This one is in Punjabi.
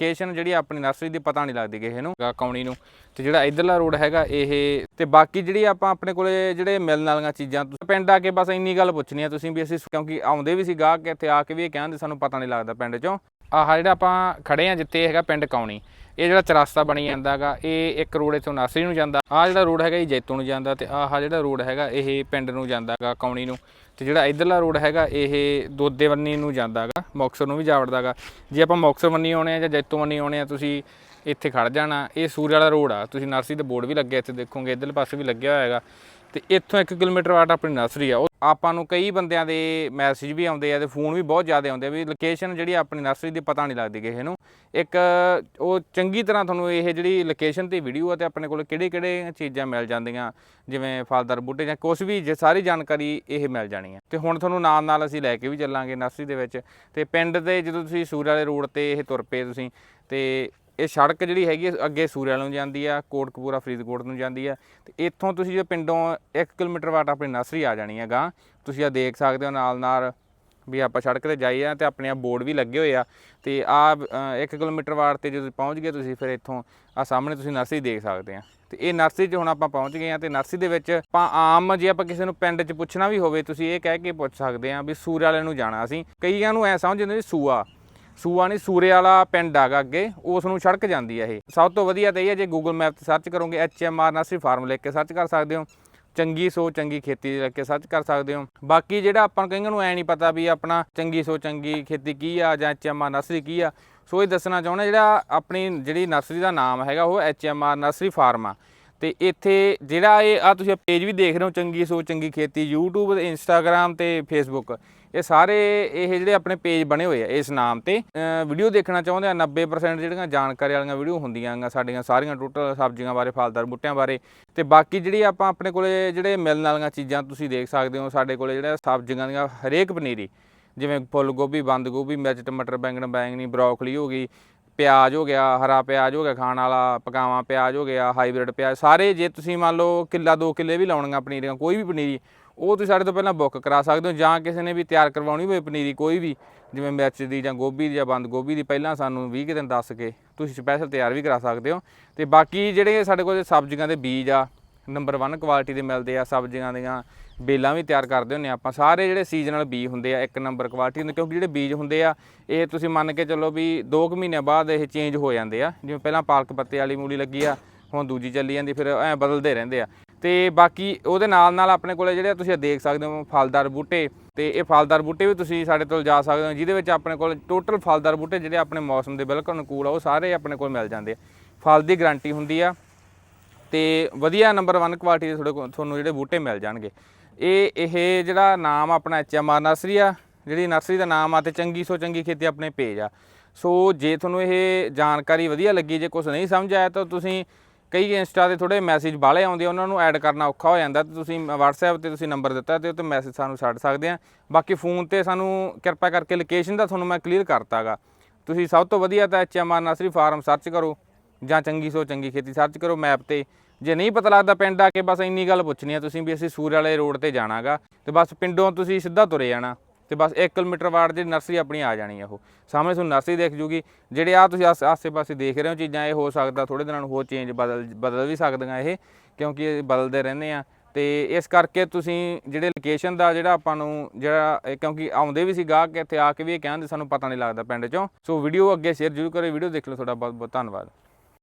ਲੋਕੇਸ਼ਨ ਜਿਹੜੀ ਆਪਣੀ ਨਰਸਰੀ ਦੀ ਪਤਾ ਨਹੀਂ ਲੱਗਦੀ ਕਿਸੇ ਨੂੰ, ਗਾ ਕੌਣੀ ਨੂੰ। ਤੇ ਜਿਹੜਾ ਇਧਰਲਾ ਰੋਡ ਹੈਗਾ ਇਹ, ਤੇ ਬਾਕੀ ਜਿਹੜੀ ਆਪਾਂ ਆਪਣੇ ਕੋਲੇ ਜਿਹੜੇ ਮਿਲਣ ਵਾਲੀਆਂ ਚੀਜ਼ਾਂ, ਤੁਸੀਂ ਪਿੰਡ ਆ ਕੇ ਬਸ ਇੰਨੀ ਗੱਲ ਪੁੱਛਣੀ ਆ ਤੁਸੀਂ ਵੀ ਅਸੀਂ ਕਿਉਂਕਿ ਆਉਂਦੇ ਵੀ ਸੀ ਗਾਹਕ, ਇੱਥੇ ਆ ਕੇ ਵੀ ਇਹ ਕਹਿੰਦੇ ਸਾਨੂੰ ਪਤਾ ਨਹੀਂ ਲੱਗਦਾ ਪਿੰਡ ਚੋਂ। ਆਹ ਜਿਹੜਾ ਆਪਾਂ ਖੜੇ ਆ ਜਿੱਥੇ ਹੈਗਾ ਪਿੰਡ ਕੌਣੀ। ਇਹ ਜਿਹੜਾ ਚਰਸਤਾ ਬਣੀ ਜਾਂਦਾਗਾ, ਇਹ ਇੱਕ ਰੋਡ ਇੱਥੋਂ ਨਾਸਰੀ ਨੂੰ ਜਾਂਦਾ, ਆਹ ਜਿਹੜਾ ਰੋਡ ਹੈਗਾ ਇਹ ਜੈਤੂ ਨੂੰ ਜਾਂਦਾ ਤੇ ਆਹ ਜਿਹੜਾ ਰੋਡ ਹੈਗਾ ਇਹ ਪਿੰਡ ਨੂੰ ਜਾਂਦਾਗਾ, ਕੌਣੀ ਨੂੰ। ਤੇ ਜਿਹੜਾ ਇਧਰਲਾ ਰੋਡ ਹੈਗਾ ਇਹ ਦੋਦੇ ਬੰਨੀ ਨੂੰ ਜਾਂਦਾਗਾ, ਮੁਕਤਸਰ ਨੂੰ ਵੀ ਜਾ ਵੜਦਾਗਾ ਜੇ ਆਪਾਂ ਮੁਕਤਸਰ ਬੰਨੀ ਆਉਣੇ ਆ ਜਾਂ ਜੈਤੂ ਬੰਨੀ ਆਉਣੇ ਆ, ਤੁਸੀਂ ਇੱਥੇ ਖੜ ਜਾਣਾ, ਇਹ ਸੂਰ ਵਾਲਾ ਰੋਡ ਆ। ਤੁਸੀਂ ਨਰਸਰੀ ਦੇ ਬੋਰਡ ਵੀ ਲੱਗੇ ਇੱਥੇ ਦੇਖੋਗੇ, ਇਧਰਲੇ ਪਾਸੇ ਵੀ ਲੱਗਿਆ ਹੋਇਆ ਹੈਗਾ। ਤੇ ਇੱਥੋਂ 1 ਕਿਲੋਮੀਟਰ ਬਾਅਦ ਆਪਣੀ ਨਰਸਰੀ ਆ। ਉਹ ਆਪਾਂ ਨੂੰ ਕਈ ਬੰਦਿਆਂ ਦੇ ਮੈਸੇਜ ਵੀ ਆਉਂਦੇ ਆ ਤੇ ਫੋਨ ਵੀ ਬਹੁਤ ਜ਼ਿਆਦਾ ਆਉਂਦੇ ਆ ਵੀ ਲੋਕੇਸ਼ਨ ਜਿਹੜੀ ਆਪਣੀ ਨਰਸਰੀ ਦੀ ਪਤਾ ਨਹੀਂ ਲੱਗਦੀ ਕਿਸੇ ਨੂੰ। ਇੱਕ ਉਹ ਚੰਗੀ ਤਰ੍ਹਾਂ ਤੁਹਾਨੂੰ ਇਹ ਜਿਹੜੀ ਲੋਕੇਸ਼ਨ ਤੇ ਵੀਡੀਓ ਆ ਤੇ ਆਪਣੇ ਕੋਲ ਕਿਹੜੇ ਕਿਹੜੇ ਚੀਜ਼ਾਂ ਮਿਲ ਜਾਂਦੀਆਂ, ਜਿਵੇਂ ਫਲਦਾਰ ਬੂਟੇ ਜਾਂ ਕੁਝ ਵੀ, ਜੇ ਸਾਰੀ ਜਾਣਕਾਰੀ ਇਹ ਮਿਲ ਜਾਣੀ ਹੈ ਤੇ ਹੁਣ ਤੁਹਾਨੂੰ ਨਾਲ ਨਾਲ ਅਸੀਂ ਲੈ ਕੇ ਵੀ ਚੱਲਾਂਗੇ ਨਰਸਰੀ ਦੇ ਵਿੱਚ। ਤੇ ਪਿੰਡ ਦੇ ਜਦੋਂ ਤੁਸੀਂ ਸੂਰ ਵਾਲੇ ਰੋਡ ਤੇ ਇਹ ਤੁਰ ਪਏ ਤੁਸੀਂ, ਤੇ ਇਹ ਸੜਕ ਜਿਹੜੀ ਹੈਗੀ ਅੱਗੇ ਸੂਰਿਆ ਨੂੰ ਜਾਂਦੀ ਆ, ਕੋਟਕਪੂਰਾ, ਫਰੀਦਕੋਟ ਨੂੰ ਜਾਂਦੀ ਆ। ਤੇ ਇੱਥੋਂ ਤੁਸੀਂ ਜੇ ਪਿੰਡੋਂ 1 ਕਿਲੋਮੀਟਰ ਬਾਅਦ ਆਪਣੀ ਨਰਸਰੀ ਆ ਜਾਣੀ ਹੈਗਾ ਤੁਸੀਂ ਆ ਦੇਖ ਸਕਦੇ ਹੋ ਨਾਲ ਨਾਲ ਵੀ ਆਪਾਂ ਸੜਕ ਤੇ ਜਾਈ ਆ ਤੇ ਆਪਣੇ ਆ ਬੋਰਡ ਵੀ ਲੱਗੇ ਹੋਏ ਆ। ਤੇ ਆ 1 ਕਿਲੋਮੀਟਰ ਬਾਅਦ ਤੇ ਜਦੋਂ ਪਹੁੰਚ ਗਏ ਤੁਸੀਂ, ਫਿਰ ਇੱਥੋਂ ਆ ਸਾਹਮਣੇ ਤੁਸੀਂ ਨਰਸਰੀ ਦੇਖ ਸਕਦੇ ਆ। ਤੇ ਇਹ ਨਰਸਰੀ 'ਚ ਹੁਣ ਆਪਾਂ ਪਹੁੰਚ ਗਏ ਆ ਤੇ ਨਰਸਰੀ ਦੇ ਵਿੱਚ ਆਪਾਂ ਆਮ ਜੇ ਆਪਾਂ ਕਿਸੇ ਨੂੰ ਪਿੰਡ 'ਚ ਪੁੱਛਣਾ ਵੀ ਹੋਵੇ, ਤੁਸੀਂ ਇਹ ਕਹਿ ਕੇ ਪੁੱਛ ਸਕਦੇ ਆ ਵੀ ਸੂਰ ਵਾਲੇ ਨੂੰ ਜਾਣਾ ਅਸੀਂ। ਕਈਆਂ ਨੂੰ ਐ ਸਮਝਦੇ ਨੇ ਸੂਆ। ਸੂਆ ਨਹੀਂ, ਸੂਰੇ ਵਾਲਾ ਪਿੰਡ ਆਗਾ ਅੱਗੇ, ਉਸ ਨੂੰ ਸੜਕ ਜਾਂਦੀ ਹੈ ਇਹ। ਸਭ ਤੋਂ ਵਧੀਆ ਤਾਂ ਇਹ ਹੈ ਜੇ ਗੂਗਲ ਮੈਪ ਤੇ ਸਰਚ ਕਰੋਗੇ ਆਰ ਨਰਸਰੀ ਫਾਰਮ ਲਿਖ ਕੇ ਸਰਚ ਕਰ ਸਕਦੇ ਹੋ। ਚੰਗੀ ਸੋ ਚੰਗੀ ਖੇਤੀ ਲਿਖ ਕੇ ਸਰਚ ਕਰ ਸਕਦੇ ਹੋ। ਬਾਕੀ ਜਿਹੜਾ ਆਪਾਂ ਕਈਆਂ ਨੂੰ ਐ ਨਹੀਂ ਪਤਾ ਵੀ ਆਪਣਾ ਚੰਗੀ ਸੋ ਚੰਗੀ ਖੇਤੀ ਕੀ ਆ, ਜਾਂ ਐਚਐਮਆਰ ਨਰਸਰੀ ਕੀ ਆ, ਸੋ ਇਹ ਦੱਸਣਾ ਚਾਹੁੰਦਾ, ਜਿਹੜਾ ਆਪਣੀ ਜਿਹੜੀ ਨਰਸਰੀ ਦਾ ਨਾਮ ਹੈਗਾ, ਉਹ ਐਚਐਮਆਰ ਨਰਸਰੀ ਫਾਰਮ ਆ। ਤੇ ਇੱਥੇ ਜਿਹੜਾ ਇਹ ਆ ਤੁਸੀਂ ਪੇਜ ਵੀ ਦੇਖ ਰਹੇ ਹੋ, ਚੰਗੀ ਸੋਚ, ਚੰਗੀ ਖੇਤੀ, YouTube ਤੇ Instagram ਤੇ Facebook ਇਹ ਸਾਰੇ ਇਹ ਜਿਹੜੇ ਆਪਣੇ ਪੇਜ ਬਣੇ ਹੋਏ ਆ, ਇਸ ਨਾਮ ਤੇ। ਵੀਡੀਓ ਦੇਖਣਾ ਚਾਹੁੰਦੇ ਆ 90% ਜਿਹੜੀਆਂ ਜਾਣਕਾਰੀ ਵਾਲੀਆਂ ਵੀਡੀਓ ਹੁੰਦੀਆਂ ਗਾ ਸਾਡੀਆਂ ਸਾਰੀਆਂ ਟੋਟਲ ਸਬਜ਼ੀਆਂ ਬਾਰੇ, ਫਲਦਾਰ ਬੂਟਿਆਂ ਬਾਰੇ। ਤੇ ਬਾਕੀ ਜਿਹੜੀ ਆਪਾਂ ਆਪਣੇ ਕੋਲੇ ਜਿਹੜੇ ਮਿਲਣ ਵਾਲੀਆਂ ਚੀਜ਼ਾਂ ਤੁਸੀਂ ਦੇਖ ਸਕਦੇ ਹੋ, ਸਾਡੇ ਕੋਲੇ ਜਿਹੜਾ ਸਬਜ਼ੀਆਂ ਦੀਆਂ ਹਰੇਕ ਪਨੀਰੀ, ਜਿਵੇਂ ਫੁੱਲ ਗੋਭੀ ਬੰਦ ਗੋਭੀ, ਮਿਰਚ, ਟਮਾਟਰ, ਬੈਂਗਣ, ਬੈਂਗਣੀ, ਬਰੋਕਲੀ ਹੋ ਗਈ ਪਿਆਜ਼ ਹੋ ਗਿਆ, ਹਰਾ ਪਿਆਜ਼ ਹੋ ਗਿਆ ਖਾਣ ਵਾਲਾ, ਪਕਾਵਾਂ ਪਿਆਜ਼ ਹੋ ਗਿਆ, ਹਾਈਬ੍ਰਿਡ ਪਿਆਜ਼, ਸਾਰੇ ਜੇ ਤੁਸੀਂ ਮੰਨ ਲਓ ਕਿੱਲਾ 2 ਕਿੱਲੇ ਵੀ ਲਾਉਣੀਆਂ ਪਨੀਰੀਆਂ, ਕੋਈ ਵੀ ਪਨੀਰੀ, ਉਹ ਤੁਸੀਂ ਸਾਡੇ ਤੋਂ ਪਹਿਲਾਂ ਬੁੱਕ ਕਰਾ ਸਕਦੇ ਹੋ ਜਾਂ ਕਿਸੇ ਨੇ ਵੀ ਤਿਆਰ ਕਰਵਾਉਣੀ ਹੋਵੇ ਪਨੀਰੀ ਕੋਈ ਵੀ, ਜਿਵੇਂ ਮਿਰਚ ਦੀ ਜਾਂ ਗੋਭੀ ਦੀ ਜਾਂ ਬੰਦ ਗੋਭੀ ਦੀ, ਪਹਿਲਾਂ ਸਾਨੂੰ 20 ਕੁ ਦਿਨ ਦੱਸ ਕੇ ਤੁਸੀਂ ਸਪੈਸ਼ਲ ਤਿਆਰ ਵੀ ਕਰਾ ਸਕਦੇ ਹੋ। ਤੇ ਬਾਕੀ ਜਿਹੜੇ ਸਾਡੇ ਕੋਲ ਸਬਜ਼ੀਆਂ ਦੇ ਬੀਜ ਆ ਨੰਬਰ 1 ਕੁਆਲਿਟੀ ਦੇ ਮਿਲਦੇ ਆ, ਸਬਜ਼ੀਆਂ ਦੀਆਂ ਬੇਲਾਂ ਵੀ ਤਿਆਰ ਕਰਦੇ ਹੁੰਨੇ ਆਪਾਂ। ਸਾਰੇ ਜਿਹੜੇ ਸੀਜ਼ਨਲ ਬੀਜ ਹੁੰਦੇ ਆ, ਇੱਕ ਨੰਬਰ ਕੁਆਲਿਟੀ ਦੇ ਕਿਉਂਕਿ ਜਿਹੜੇ ਬੀਜ ਹੁੰਦੇ ਆ, ਇਹ ਤੁਸੀਂ ਮੰਨ ਕੇ ਚੱਲੋ ਵੀ 2 ਕੁ ਮਹੀਨਿਆਂ ਬਾਅਦ ਇਹ ਚੇਂਜ ਹੋ ਜਾਂਦੇ ਆ। ਜਿਵੇਂ ਪਹਿਲਾਂ ਪਾਲਕ ਪੱਤੇ ਵਾਲੀ ਮੂਲੀ ਲੱਗੀ ਆ, ਹੁਣ ਦੂਜੀ ਚੱਲੀ ਜਾਂਦੀ, ਫਿਰ ਐ ਬਦਲਦੇ ਰਹਿੰਦੇ ਆ। ਤੇ ਬਾਕੀ ਉਹਦੇ ਨਾਲ ਨਾਲ ਆਪਣੇ ਕੋਲੇ ਜਿਹੜੇ ਤੁਸੀਂ ਦੇਖ ਸਕਦੇ ਹੋ, ਫਲਦਾਰ ਬੂਟੇ, ਤੇ ਇਹ ਫਲਦਾਰ ਬੂਟੇ ਵੀ ਤੁਸੀਂ ਸਾਡੇ ਤੋਂ ਜਾ ਸਕਦੇ ਹੋ, ਜਿਹਦੇ ਵਿੱਚ ਆਪਣੇ ਕੋਲ ਟੋਟਲ ਫਲਦਾਰ ਬੂਟੇ ਜਿਹੜੇ ਆਪਣੇ ਮੌਸਮ ਦੇ ਬਿਲਕੁਲ ਅਨੁਕੂਲ ਆ, ਉਹ ਸਾਰੇ ਆਪਣੇ ਕੋਲ ਮਿਲ ਜਾਂਦੇ ਆ। ਫਲ ਦੀ ਗਾਰੰਟੀ ਹੁੰਦੀ ਆ ਤੇ ਵਧੀਆ ਨੰਬਰ 1 ਕੁਆਲਿਟੀ ਦੇ ਤੁਹਾਡੇ ਕੋਲ ਤੁਹਾਨੂੰ ਜਿਹੜੇ ਬੂਟੇ ਮਿਲ ਜਾਣਗੇ। ਇਹ ਇਹ ਜਿਹੜਾ ਨਾਮ ਆਪਣਾ ਐਚਐਮਆਰ ਨਰਸਰੀ ਆ, ਜਿਹੜੀ ਨਰਸਰੀ ਦਾ ਨਾਮ ਆ ਤੇ ਚੰਗੀ ਸੋ ਚੰਗੀ ਖੇਤੀ ਆਪਣੇ ਪੇਜ ਆ। ਸੋ ਜੇ ਤੁਹਾਨੂੰ ਇਹ ਜਾਣਕਾਰੀ ਵਧੀਆ ਲੱਗੀ, ਜੇ ਕੁਝ ਨਹੀਂ ਸਮਝ ਆਇਆ ਤਾਂ ਤੁਸੀਂ ਕਈ ਇੰਸਟਾ ਤੇ ਥੋੜੇ ਮੈਸੇਜ ਬਾਲੇ ਆਉਂਦੇ ਉਹਨਾਂ ਨੂੰ ਐਡ ਕਰਨਾ ਔਖਾ ਹੋ ਜਾਂਦਾ ਤੇ ਤੁਸੀਂ WhatsApp ਤੇ ਤੁਸੀਂ ਨੰਬਰ ਦਿੱਤਾ ਤੇ ਉੱਤੇ ਮੈਸੇਜ ਸਾਨੂੰ ਛੱਡ ਸਕਦੇ ਆ। ਬਾਕੀ ਫੋਨ ਤੇ ਸਾਨੂੰ ਕਿਰਪਾ ਕਰਕੇ ਲੋਕੇਸ਼ਨ ਦਾ ਤੁਹਾਨੂੰ ਮੈਂ ਕਲੀਅਰ ਕਰਤਾਗਾ ਤੁਸੀਂ ਸਭ ਤੋਂ ਵਧੀਆ ਤਾਂ ਐਚਐਮਆਰ ਨਰਸਰੀ ਫਾਰਮ ਸਰਚ ਕਰੋ। ਜਾਂ ਚੰਗੀ ਸੋ ਚੰਗੀ ਖੇਤੀ, ਸਰਚ ਕਰੋ ਮੈਪ ਤੇ। ਜੇ ਨਹੀਂ ਪਤਾ ਲੱਗਦਾ ਪਿੰਡ ਆ ਕੇ, ਬਸ ਇੰਨੀ ਗੱਲ ਪੁੱਛਣੀ ਆ ਤੁਸੀਂ ਵੀ ਅਸੀਂ ਸੂਰ ਵਾਲੇ ਰੋਡ ਤੇ ਜਾਣਾਗਾ। ਤੇ ਬਸ ਪਿੰਡੋਂ ਤੁਸੀਂ ਸਿੱਧਾ ਤੁਰੇ ਜਾਣਾ। ਤੇ ਬਸ 1 ਕਿਲੋਮੀਟਰ ਬਾਅਦ ਜਿਹੜੀ ਨਰਸਰੀ ਆਪਣੀ ਆ ਜਾਣੀ ਆ ਉਹ। ਸਾਹਮਣੇ ਤੁਹਾਨੂੰ ਨਰਸਰੀ ਦੇਖ ਜੂਗੀ। ਜਿਹੜੇ ਆ ਤੁਸੀਂ ਆਸ- ਆਸੇ-ਪਾਸੇ ਦੇਖ ਰਹੇ ਹੋ ਚੀਜ਼ਾਂ, ਇਹ ਹੋ ਸਕਦਾ ਥੋੜੇ ਦਿਨਾਂ ਨੂੰ ਹੋਰ ਚੇਂਜ ਬਦਲ ਬਦਲ ਵੀ ਸਕਦੀਆਂ ਇਹ, ਕਿਉਂਕਿ ਇਹ ਬਦਲਦੇ ਰਹਿੰਦੇ ਆ। ਤੇ ਇਸ ਕਰਕੇ ਤੁਸੀਂ ਜਿਹੜੇ ਲੋਕੇਸ਼ਨ ਦਾ ਜਿਹੜਾ ਆਪਾਂ ਨੂੰ ਜਿਹੜਾ ਕਿਉਂਕਿ ਆਉਂਦੇ ਵੀ ਸੀ ਗਾਹਕ ਇੱਥੇ ਆ ਕੇ ਵੀ ਇਹ ਕਹਿੰਦੇ ਸਾਨੂੰ ਪਤਾ ਨਹੀਂ ਲੱਗਦਾ ਪਿੰਡ ਚੋਂ। ਸੋ ਵੀਡੀਓ ਅੱਗੇ ਸ਼ੇਅਰ ਜ਼ਰੂਰ ਕਰਿਓ ਵੀਡੀਓ ਦੇਖ ਲਓ ਤੁਹਾਡਾ ਬਹੁਤ ਬਹੁਤ ਧੰਨਵਾਦ।